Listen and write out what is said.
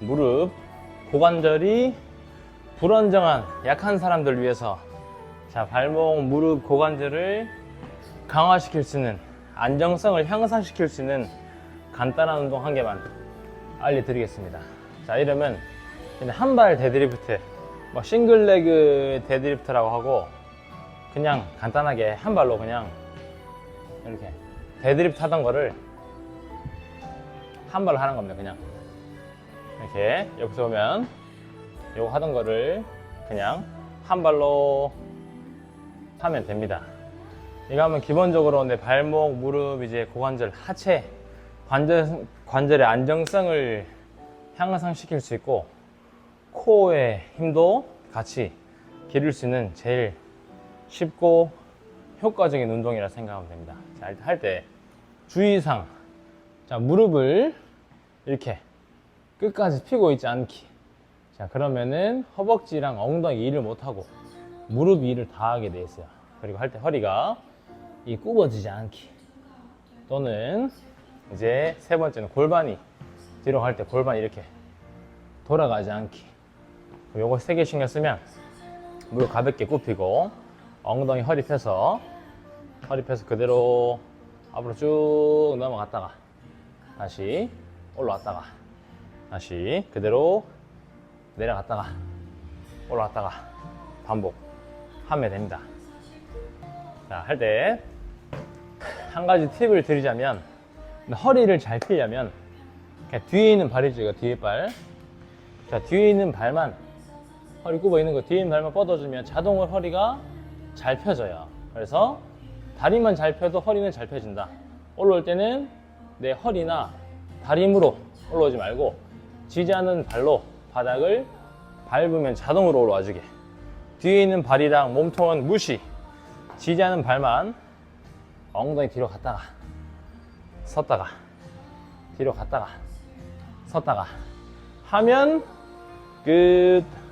무릎, 고관절이 불안정한 약한 사람들 위해서 자 발목, 무릎, 고관절을 강화시킬 수 있는 안정성을 향상시킬 수 있는 간단한 운동 한 개만 알려드리겠습니다. 자 이러면 한 발 데드리프트, 뭐 싱글레그 데드리프트라고 하고 그냥 간단하게 한 발로 그냥 이렇게 데드리프트 하던 거를 한 발로 하는 겁니다. 그냥 이렇게 여기서 보면 요거 하던 거를 그냥 한 발로 하면 됩니다. 이거 하면 기본적으로 내 발목, 무릎, 이제 고관절, 하체 관절 관절의 안정성을 향상시킬 수 있고 코어의 힘도 같이 기를 수 있는 제일 쉽고 효과적인 운동이라 생각하면 됩니다. 자, 할 때 주의사항. 자, 무릎을 이렇게 끝까지 펴고 있지 않기. 자, 그러면은 허벅지랑 엉덩이 일을 못하고 무릎 일을 다 하게 돼 있어요. 그리고 할 때 허리가 이 굽어지지 않기. 또는 이제 세 번째는 골반이 뒤로 갈 때 골반이 이렇게 돌아가지 않기. 요거 세 개 신경 쓰면 무릎 가볍게 굽히고 엉덩이 허리 펴서 허리 펴서 그대로 앞으로 쭉 넘어갔다가 다시 올라왔다가 다시 그대로 내려갔다가 올라왔다가 반복 하면 됩니다. 자, 할 때 한 가지 팁을 드리자면 허리를 잘 펴려면 뒤에 있는 발이죠, 뒤에 발. 자, 뒤에 있는 발만 허리 굽어 있는 거 뒤에 있는 발만 뻗어주면 자동으로 허리가 잘 펴져요. 그래서 다리만 잘 펴도 허리는 잘 펴진다. 올라올 때는 내 허리나 다리 힘으로 올라오지 말고 지지 않은 발로 바닥을 밟으면 자동으로 올라와주게. 뒤에 있는 발이랑 몸통은 무시. 지지 않은 발만 엉덩이 뒤로 갔다가 섰다가 뒤로 갔다가 섰다가 하면 끝.